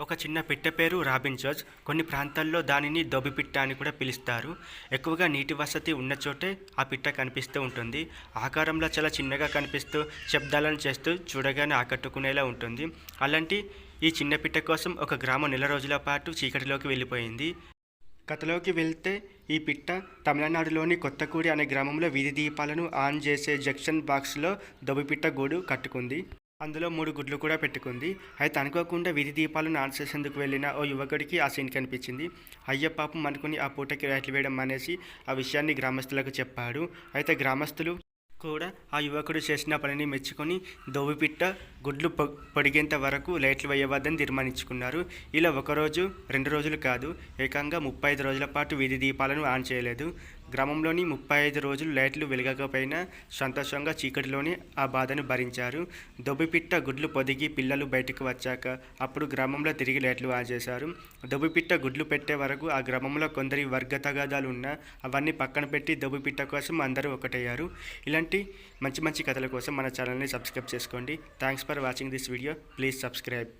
ఒక చిన్న పిట్ట పేరు రాబిన్ జార్జ్. కొన్ని ప్రాంతాల్లో దానిని దొబిపిట్ట అని కూడా పిలుస్తారు. ఎక్కువగా నీటి వసతి ఉన్న చోటే ఆ పిట్ట కనిపిస్తూ ఉంటుంది. ఆకారంలో చాలా చిన్నగా కనిపిస్తూ శబ్దాలను చేస్తూ చూడగానే ఆకట్టుకునేలా ఉంటుంది. అలాంటి ఈ చిన్న పిట్ట కోసం ఒక గ్రామం నెల రోజుల పాటు చీకటిలోకి వెళ్ళిపోయింది. కథలోకి వెళ్తే ఈ పిట్ట తమిళనాడులోని కొత్తకూడి అనే గ్రామంలో వీధి దీపాలను ఆన్ చేసే జంక్షన్ బాక్స్లో దొబిపిట్ట గూడు కట్టుకుంది. అందులో మూడు గుడ్లు కూడా పెట్టుకుంది. అయితే అనుకోకుండా వీధి దీపాలను ఆన్ చేసేందుకు వెళ్ళిన ఓ యువకుడికి ఆ సీన్ కనిపించింది. అయ్య పాపం అనుకుని ఆ పూటకి రైట్లు వేయడం మానేసి ఆ విషయాన్ని గ్రామస్తులకు చెప్పాడు. అయితే గ్రామస్తులు కూడా ఆ యువకుడు చేసిన పనిని మెచ్చుకొని దోవిపిట్ట గుడ్లు పొడిగేంత వరకు లైట్లు వేయవద్దని తీర్మానించుకున్నారు. ఇలా ఒకరోజు రెండు రోజులు కాదు ఏకంగా ముప్పై ఐదు రోజుల పాటు వీధి దీపాలను ఆన్ చేయలేదు. గ్రామంలోని ముప్పై ఐదు రోజులు లైట్లు వెలగకపోయినా సంతోషంగా చీకటిలోనే ఆ బాధను భరించారు. దొబ్బిపిట్ట గుడ్లు పొదిగి పిల్లలు బయటకు వచ్చాక అప్పుడు గ్రామంలో తిరిగి లైట్లు ఆన్ చేశారు దొబ్బిపిట్ట గుడ్లు పెట్టే వరకు ఆ గ్రామంలో కొందరి వర్గ తగాదాలు ఉన్నా అవన్నీ పక్కన పెట్టి దొబ్బిపిట్ట కోసం అందరూ ఒకటయ్యారు. ఇలాంటి మంచి మంచి కథల కోసం మన ఛానల్ని సబ్స్క్రైబ్ చేసుకోండి. Thanks for watching this video. Please subscribe.